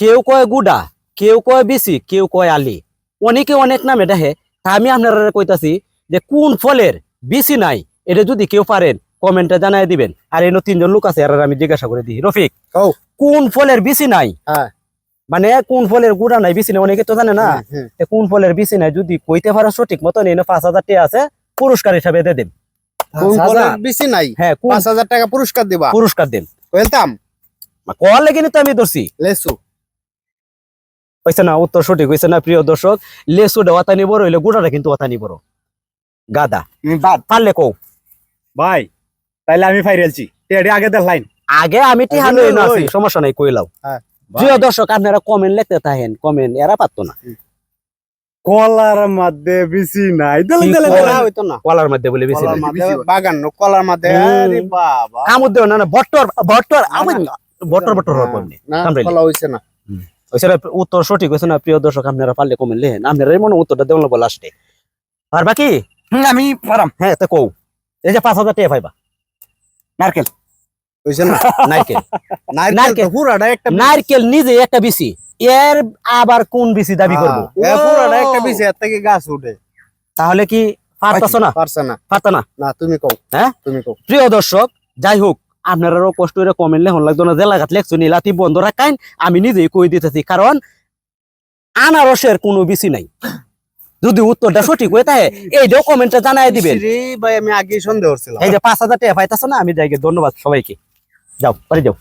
কেউ কয় গুডা কেউ কয় বিসি কেউ কয় আলি। অনেকে অনেক নামে দেখে তা আমি আপনারা কইতাছি যে কোন ফলের বিসি নাই এটা যদি কেউ পারেন কমেন্টে জানাই দিবেন। আর এনে তিনজন লোক আছে আর আমি জিজ্ঞাসা করে দিই। রফিক। কোন ফলের বিসি নাই? হ্যাঁ। মানে কোন ফলের গুড়া নাই বিসি নাই অনেকে তো জানে না। কোন ফলের বিসি নাই যদি কইতে পারো সঠিক মতন এনে পাঁচ হাজার টাকা আছে পুরস্কার হিসাবে দিয়ে দেন। কোন? ফলের বেশি নাই? হ্যাঁ পাঁচ হাজার টাকা পুরস্কার দিবা? পুরস্কার দেন। বলতাম কল লেগে তো আমি ধরছি। লেসু। হয়েছে না উত্তর সঠিক হয়েছে না প্রিয় দর্শক লেসুটা অতানি বড় হইলে গুড়াটা কিন্তু অতানি বড় গাদা। বাদ। পারলে কও। ভাই তাইলে আমি ফাইরেলছি টেডি আগে দেখ লাইন। আগে আমি টি হালো না ওই। সমস্যা নাই কইলাও হ্যাঁ। প্রিয় দর্শক আপনারা কমেন্ট লিখতে থাকেন কমেন্ট এরা পারতো না। কলার মধ্যে বেশি নাই। দলে কি দলে না হইতো না। কলার মধ্যে বলে বেশি কলার নাই। মধ্যে বাগান ন, কলার মধ্যে। আরে বাবা। দেও না না বট্টর বট্টর না, আমি না। বট্টর বট্টর হওয়ার পর না। কলা হইছে না। উত্তর সঠিক হয়েছে না? প্রিয় দর্শক আপনারা পারলে কমেন্ট লেখেন। আপনারা মনে উত্তরটা দেওয়া লাস্টে আর বাকি? আমি পারাম। হ্যাঁ তো কও। এই যে পাঁচ হাজার টাকা পাইবা। নারকেল। নারকেল নারকেল। নারকেল। তো পুরাটা একটা নারকেল নিজে একটা বিসি এর আবার কোন বিসি দাবি করব? হ্যাঁ, একটা বিষয় এর থেকে গাছ উঠে। তাহলে কি পারতাছ না? পারছে না। পারতা না? না তুমি কও। হ্যাঁ? তুমি কও। প্রিয় দর্শক যাই হোক আপনারাও কষ্ট করে কমেন্ট লেখন লাগতো না জেলাঘাত লেখছো নীলাতি বন্ধ রাখাইন আমি নিজেই কই দিতেছি কারণ আনারসের কোনো বিসি নাই। যদি উত্তরটা সঠিক হয়ে থাকে এইটাও কমেন্টে জানাই দিবেন। রে ভাই আমি আগে সন্দেহ করছিলাম। এই যে পাঁচ হাজার টাকা পাইতাছ না আমি যাইগে ধন্যবাদ সবাইকে। যাও পরে যাও।